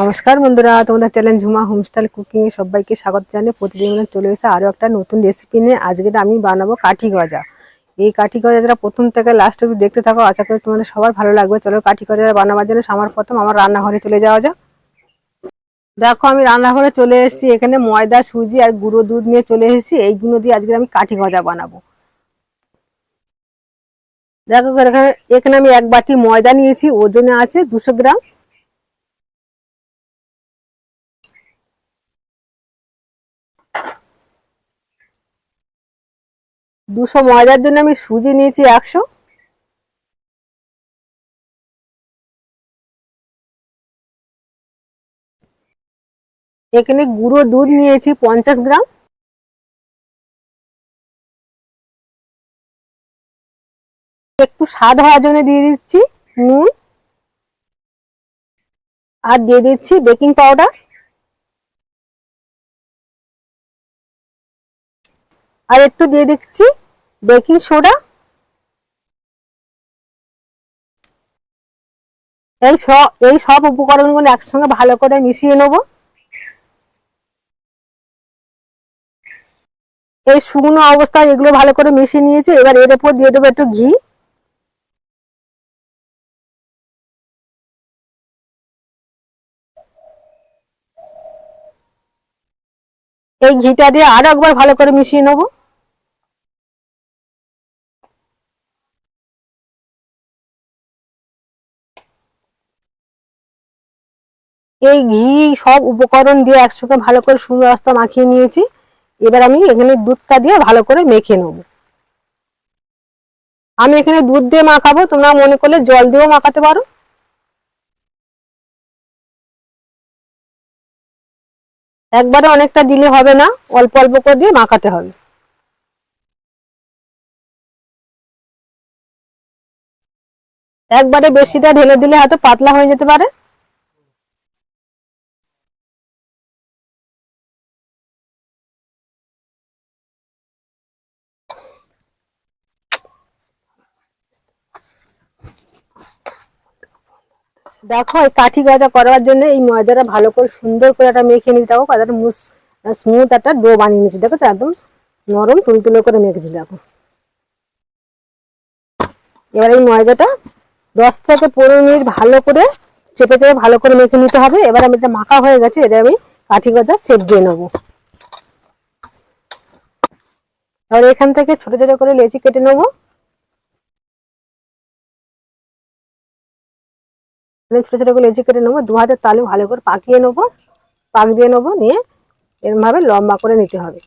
নমস্কার বন্ধুরা, তোমাদের চ্যানেল ঝুমা হোমস্টাইল কুকিং এ সবাইকে স্বাগত জানিয়ে প্রতিদিন চলে এসে আরও একটা নতুন রেসিপি নিয়ে আজকে আমি বানাবো কাঠি গজা। এই কাঠি গজা যারা প্রথম থেকে লাস্ট অব্দি দেখতে থাকো, আশা করি তোমাদের সবার ভালো লাগবে। চলো কাঠি গজা বানাবার জন্য আমার প্রথম আমার রান্নাঘরে চলে যাওয়া যাক। দেখো আমি রান্নাঘরে চলে এসেছি, এখানে ময়দা, সুজি আর গুঁড়ো দুধ নিয়ে চলে এসেছি। এইগুলো দিয়ে আজকে আমি কাঠি গজা বানাবো। দেখো এখানে এখানে আমি এক বাটি ময়দা নিয়েছি, ওজনে আছে দুশো গ্রাম। দুশো ময়দার জন্য আমি সুজি নিয়েছি একশো। এখানে গুঁড়ো দুধ নিয়েছি পঞ্চাশ গ্রাম। একটু স্বাদ হওয়ার জন্য দিয়ে দিচ্ছি নুন। আর দিয়ে দিচ্ছি বেকিং পাউডার। আর একটু দিয়ে দিচ্ছি বেকিং সোডা। এই সব এই সব উপকরণগুলো একসঙ্গে ভালো করে মিশিয়ে নেব। এই শুকনো অবস্থায় এগুলো ভালো করে মিশিয়ে নিয়েছি, এবার এর উপর দিয়ে দেবো একটু ঘি। এই ঘিটা দিয়ে আরও একবার ভালো করে মিশিয়ে নেব। এই ঘি সব উপকরণ দিয়ে একসঙ্গে ভালো করে সুন্দর মাখিয়ে নিয়েছি। এবার আমি এখানে দুধটা দিয়ে ভালো করে মেখে নেব। আমি এখানে দুধ দিয়ে মাখাবো, তোমরা মনে করলে জল দিয়েও মাখাতে পারো। একবারে অনেকটা দিলে হবে না, অল্প অল্প করে দিয়ে মাখাতে হবে। একবারে বেশিটা ঢেলে দিলে হয়তো পাতলা হয়ে যেতে পারে। দেখো, এই কাঠি গাজা করার জন্য এই ময়দাটা ভালো করে সুন্দর করে একটা মেখে নিতে দেখো কতটা মুস স্মুথ একটা ডো বানিয়ে নিয়েছি। দেখো একদম নরম তুলতুলে করে মেখেছি, দেখো। এবার এই ময়দাটা দশ থেকে পনেরো মিনিট ভালো করে চেপে চেপে ভালো করে মেখে নিতে হবে। এবার আমি এটা মাখা হয়ে গেছে, এটা আমি কাঠি গজা সেপ দিয়ে নেব। এবার এখান থেকে ছোট ছোট করে লেচি কেটে নেব। ছোট ছোটো করে লেচি কেটে নেব, দু হাতের তালু ভালো করে পাকিয়ে নেব, পাক দিয়ে নেব, নিয়ে এরমভাবে লম্বা করে নিতে হবে।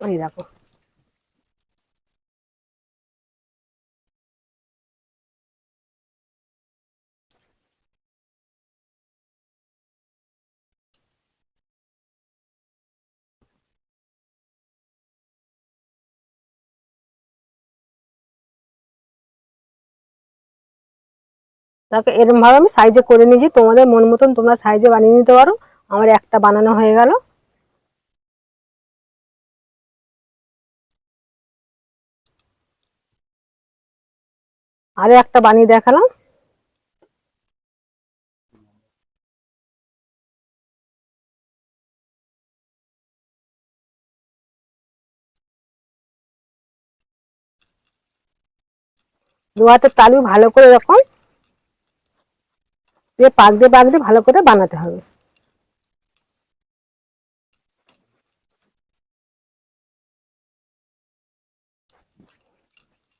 এই দেখো। তাকে এরকম ভাবে আমি সাইজে করে নিয়েছি। তোমাদের মন মতন তোমরা সাইজে বানিয়ে নিতে পারো। আমার একটা বানানো হয়ে গেল। আরও একটা বানিয়ে দেখালাম। দু হাতের তালু ভালো করে এরকম দিয়ে পাক দিয়ে পাক দিয়ে ভালো করে বানাতে হবে।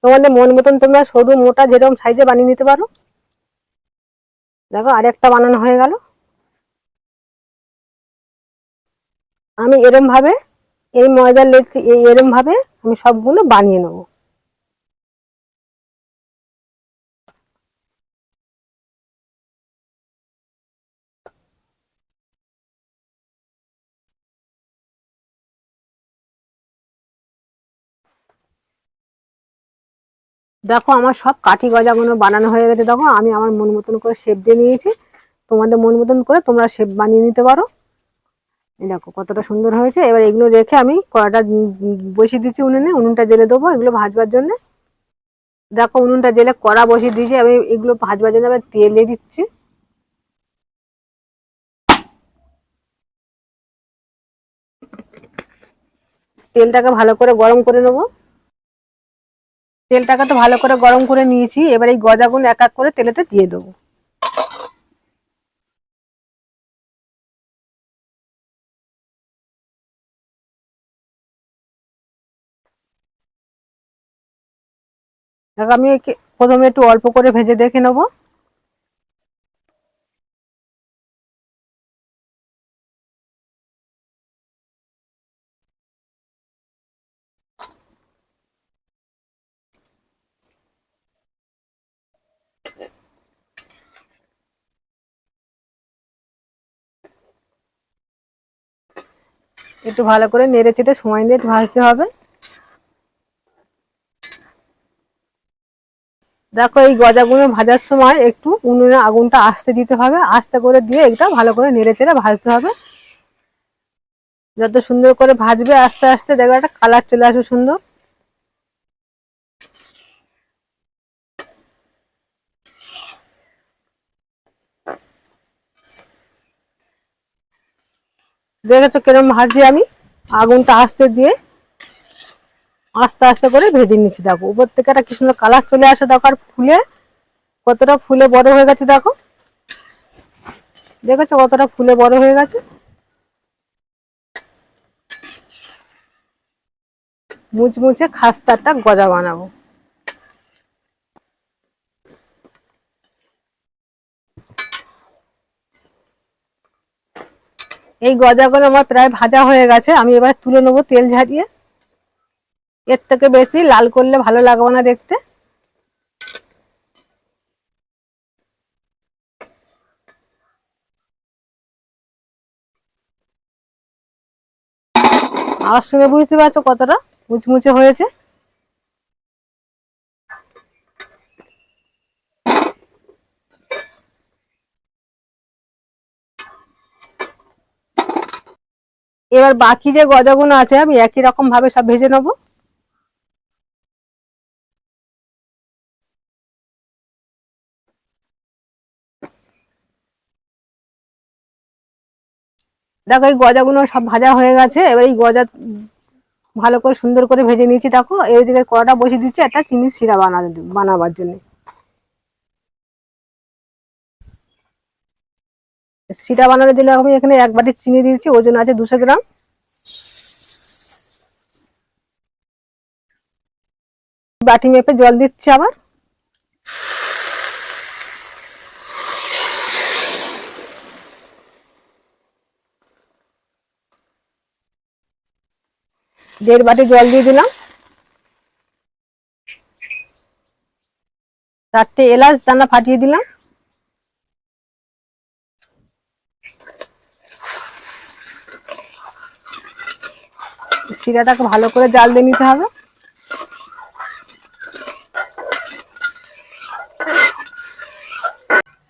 তোমাদের মন মতন তোমরা সরু মোটা যেরকম সাইজে বানিয়ে নিতে পারো। দেখো আরেকটা বানানো হয়ে গেল। আমি এরম ভাবে এই ময়দার লেচি, এই এরম ভাবে আমি সবগুলো বানিয়ে নেব। দেখো, আমার সব কাঠি গজাগুলো বানানো হয়ে গেছে, দেখো, আমি আমার মন মতন করে শেপ দিয়ে নিয়েছি। তোমাদের মন মতন করে তোমরা শেপ বানিয়ে নিতে পারো। দেখো, কতটা সুন্দর হয়েছে। এবার এগুলো রেখে আমি কড়াটা বসিয়ে দিচ্ছি উনুনে। উনুনটা জেলে দেবো এগুলো ভাজবার জন্য। দেখো, উনুনটা জেলে কড়া বসিয়ে দিয়েছি। আমি এগুলো ভাজবার জন্য আবার তেল দিচ্ছি। তেলটাকে ভালো করে গরম করে নেব। তেলটাকে তো ভালো করে গরম করে নিয়েছি, এবার এই গজাগুলো এক এক করে তেলেতে দিয়ে দেবো। আমি প্রথমে একটু অল্প করে ভেজে দেখে নেব। একটু ভালো করে নেড়ে চেটে সময় দিয়ে ভাজতে হবে। দেখো এই গজাগুলো ভাজার সময় একটু উনুনে আগুনটা আস্তে দিতে হবে, আস্তে করে দিয়ে এটা ভালো করে নেড়ে চেড়ে ভাজতে হবে। যত সুন্দর করে ভাজবে আস্তে আস্তে দেখো একটা কালার চলে আসবে সুন্দর। দেখেছ কিরম ভাজি আমি। আগুনটা আস্তে দিয়ে আস্তে আস্তে করে ভেজে নিচ্ছি, দেখো। উপর থেকে একটা কি সুন্দর কালার চলে আসে, দেখো। আর ফুলে কতটা ফুলে বড় হয়ে গেছে, দেখো। দেখেছ কতটা ফুলে বড় হয়ে গেছে? মুচমুচে খাস্তাটা গজা বানাবো। এই গজাগুলো আমার প্রায় ভাজা হয়ে গেছে। আমি এবার তুলে নেব তেল ঝারিয়ে। এর থেকে বেশি লাল করলে ভালো লাগবে না দেখতে। আওয়াজ শুনে বুঝতে পারছ কতটা মুচমুচে হয়েছে? এবার বাকি যে গজাগুলো আছে, আমি একই রকম ভাবে সব ভেজে নেব। দেখো, এই গজাগুলো সব ভাজা হয়ে গেছে। এবার এই গজা ভালো করে সুন্দর করে ভেজে নিয়েছি। দেখো এইদিকে কড়াটা বসিয়ে দিচ্ছি, একটা চিনির শিরা বানাবার জন্য। শিরা বানানোর জন্য আমি এখানে এক বাটি চিনি দিয়েছি, ওজন আছে দুশো গ্রাম। বাটি মেপে জল দিচ্ছি আবার। দেড় বাটি জল দিয়ে দিলাম। চারটে এলাচ দানা ফাটিয়ে দিলাম। শিরাটাকে ভালো করে জাল দিয়ে নিতে হবে।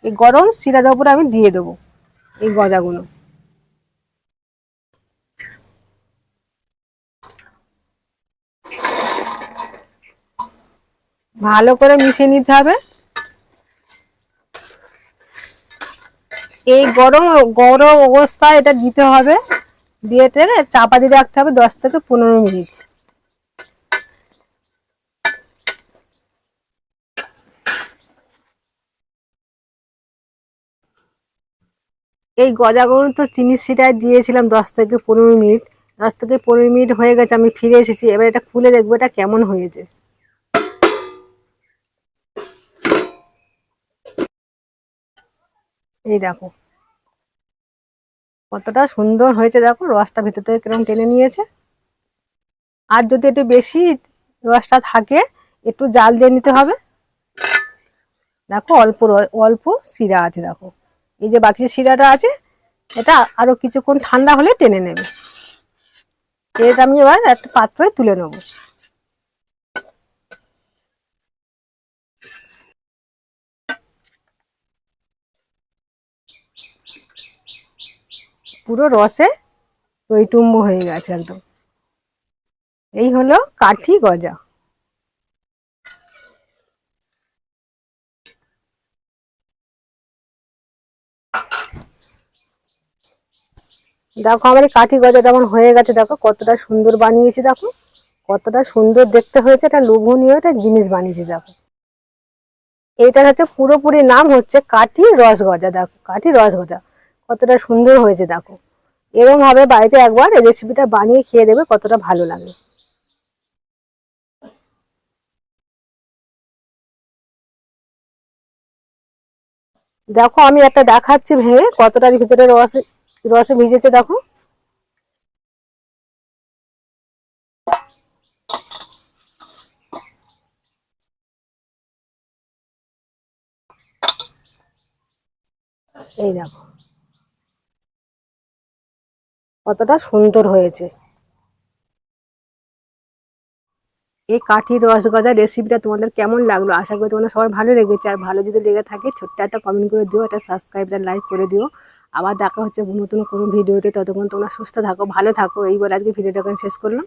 এই গরম শিরার উপরে আমি দিয়ে দেবো এই গজাগুলো। ভালো করে মিশিয়ে নিতে হবে। এই গরম গরম অবস্থায় এটা দিতে হবে। দিয়ে চাপা দিয়ে রাখতে হবে দশ থেকে পনেরো মিনিট। এই গজাগুলো তো চিনি শিরায় দিয়েছিলাম দশ থেকে পনেরো মিনিট। দশ থেকে পনেরো মিনিট হয়ে গেছে, আমি ফিরে এসেছি। এবার এটা খুলে দেখব এটা কেমন হয়েছে। এই দেখো। কতটা সুন্দর হয়েছে দেখো, রসটা ভিতর থেকে কীরকম টেনে নিয়েছে। আর যদি একটু বেশি রসটা থাকে, একটু জাল দিয়ে নিতে হবে। দেখো অল্প অল্প শিরা আছে দেখো। এই যে বাকি শিরাটা আছে, এটা আরও কিছুক্ষণ ঠান্ডা হলে টেনে নেবে। এটা আমি এবার একটা পাত্রে তুলে নেব। পুরো রসে টইটুম্ব হয়ে গেছে একদম। এই হলো কাঠি গজা। দেখো আমার কাঠি গজা আমার হয়ে গেছে, দেখো কতটা সুন্দর বানিয়েছি, দেখো। কতটা সুন্দর দেখতে হয়েছে একটা লোভনীয় একটা জিনিস বানিয়েছি, দেখো। এইটার হচ্ছে পুরোপুরি নাম হচ্ছে কাঠি রসগজা দেখো, কাঠি রসগজা কতটা সুন্দর হয়েছে, দেখো। এরকম ভাবে বাড়িতে একবার এই রেসিপিটা বানিয়ে খেয়ে দেবে, কতটা ভালো লাগে দেখো আমি একটা দেখাচ্ছি ভেঙে কতটার ভিতরে রস রসে ভিজেছে, দেখো। এই দেখো। কতটা সুন্দর হয়েছে। এই কাঠির রসগজা রেসিপিটা তোমাদের কেমন লাগল? আশা করি তোমাদের সবার ভালো লেগেছে। আর ভালো যদি লেগে থাকে, ছোট্ট একটা কমেন্ট করে দিও, একটা সাবস্ক্রাইব লাইক করে দিও। আবার দেখা হচ্ছে নতুন কোনো ভিডিওতে, ততক্ষণ তোমরা সুস্থ থাকো, ভালো থাকো। এই বলে আজকে ভিডিওটা শেষ করলাম।